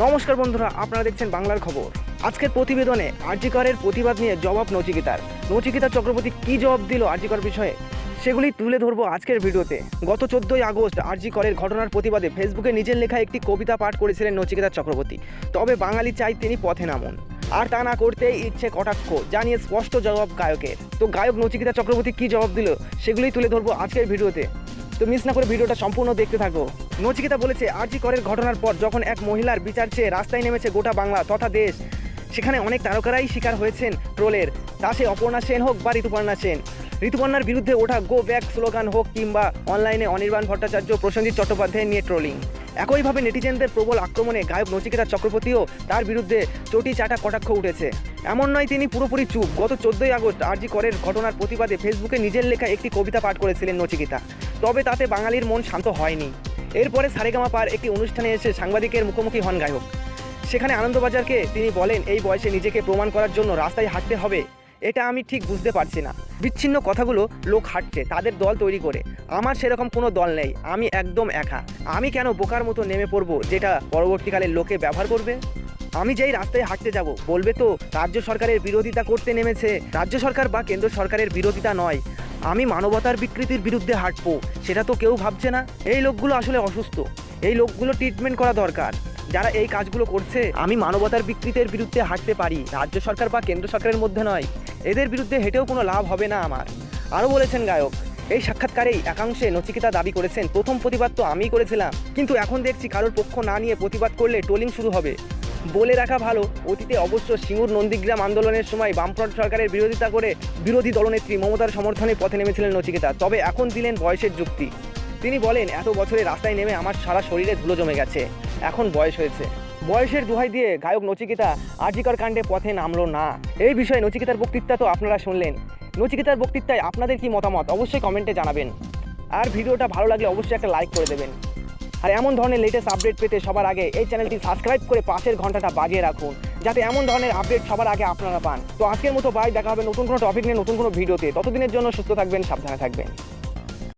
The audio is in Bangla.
নমস্কার বন্ধুরা, আপনারা দেখছেন বাংলার খবর। আজকের প্রতিবেদনে আরজিকরের প্রতিবাদ নিয়ে জবাব নচিকিতার। নচিকিতা চক্রবর্তী কি জবাব দিল আরজিকর বিষয়ে, সেগুলি তুলে ধরবো আজকের ভিডিওতে। গত চোদ্দোই আগস্ট আরজি করের ঘটনার প্রতিবাদে ফেসবুকে নিজের লেখা একটি কবিতা পাঠ করেছিলেন নচিকেতা চক্রবর্তী। তবে বাঙালি চাই তিনি পথে নামুন। আর তা না করতেই ইচ্ছে কটাক্ষ, জানিয়ে স্পষ্ট জবাব গায়কের। তো গায়ক নচিকেতা চক্রবর্তী কি জবাব দিল সেগুলোই তুলে ধরবো আজকের ভিডিওতে। তো মিস না করে ভিডিওটা সম্পূর্ণ দেখতে থাকো। নচিকেতা বলেছে, আরজি করের ঘটনার পর যখন এক মহিলার বিচার চেয়ে রাস্তায় নেমেছে গোটা বাংলা তথা দেশ, সেখানে অনেক তারকারাই শিকার হয়েছেন ট্রোলের। তা সে অপর্ণা সেন হোক বা ঋতুপর্ণা সেন। ঋতুপর্ণার বিরুদ্ধে ওঠা গো ব্যাক স্লোগান হোক কিংবা অনলাইনে অনির্বাণ ভট্টাচার্য, প্রসেনজিৎ চট্টোপাধ্যায় নিয়ে ট্রোলিং একইভাবে নেটিজেনদের প্রবল আক্রমণে গায়ক নচিকেতা চক্রবর্তীও তার বিরুদ্ধে চটি চাটা কটাক্ষ উঠেছে। এমন নয় তিনি পুরোপুরি চুপ। গত চোদ্দোই আগস্ট আরজি করের ঘটনার প্রতিবাদে ফেসবুকে নিজের লেখা একটি কবিতা পাঠ করেছিলেন নচিকেতা। তবে তাতে বাঙালির মন শান্ত হয়নি। এরপরে সারেগামা পার একটি অনুষ্ঠানে এসে সাংবাদিকের মুখোমুখি হন গায়ক। সেখানে আনন্দবাজারকে তিনি বলেন, এই বয়সে নিজেকে প্রমাণ করার জন্য রাস্তায় হাঁটতে হবে। এটা আমি ঠিক বুঝতে পারছি না। বিচ্ছিন্ন কথাগুলো লোক হাঁটছে, তাদের দল তৈরি করে। আমার সেরকম কোনো দল নেই। আমি একদম একা। আমি কেন বোকার মতো নেমে পড়ব, যেটা পরবর্তীকালে লোকে ব্যবহার করবে? আমি যেই রাস্তায় হাঁটতে যাব, বলবে তো, রাজ্য সরকারের বিরোধিতা করতে নেমেছে। রাজ্য সরকার বা কেন্দ্র সরকারের বিরোধিতা নয়। আমি মানবতার বিকৃতির বিরুদ্ধে হাঁটবো, সেটা তো কেউ ভাবছে না। এই লোকগুলো আসলে অসুস্থ। এই লোকগুলো ট্রিটমেন্ট করা দরকার। যারা এই কাজগুলো করছে, আমি মানবতার বিকৃতির বিরুদ্ধে হাঁটতে পারি, রাজ্য সরকার বা কেন্দ্র সরকারের মধ্যে নয়। এদের বিরুদ্ধে হেঁটেও কোনো লাভ হবে না আমার। আরও বলেছেন গায়ক, এই সাক্ষাৎকারেই একাংশে নচিকেতা দাবি করেছেন, প্রথম প্রতিবাদ তো আমিই করেছিলাম। কিন্তু এখন দেখছি কারোর পক্ষ না নিয়ে প্রতিবাদ করলে টোলিং শুরু হবে। বলে রাখা ভালো। অতীতে অবশ্য সিঙ্গুর নন্দীগ্রাম আন্দোলনের সময় বামফ্রন্ট সরকারের বিরোধিতা করে বিরোধী দলনেত্রী মমতার সমর্থনে পথে নেমেছিলেন নচিকেতা, তবে এখন দিলেন বয়সের যুক্তি। তিনি বলেন, এত বছরে রাস্তায় নেমে আমার সারা শরীরে ধুলো জমে গেছে। এখন বয়স হয়েছে। বয়সের দোহাই দিয়ে গায়ক নচিকেতা আজিকর কাণ্ডে পথে নামলো না। এই বিষয়ে নচিকেতার বক্তৃতা তো আপনারা শুনলেন। নচিকেতার বক্তৃতায় আপনাদের কি মতামত? অবশ্যই কমেন্টে জানাবেন। আর ভিডিওটা ভালো লাগলে অবশ্যই একটা লাইক করে দেবেন। আর এমন ধরনের লেটেস্ট আপডেট পেতে সবার আগে এই চ্যানেলটি সাবস্ক্রাইব করে পাশের ঘন্টাটা বাজিয়ে রাখুন, যাতে এমন ধরনের আপডেট সবার আগে আপনারা পান। তো আজকের মতো বাই দেখা হবে নতুন কোনো টপিক নিয়ে, নতুন কোনো ভিডিওতে। ততদিনের জন্য সুস্থ থাকবেন, সাবধানে থাকবেন।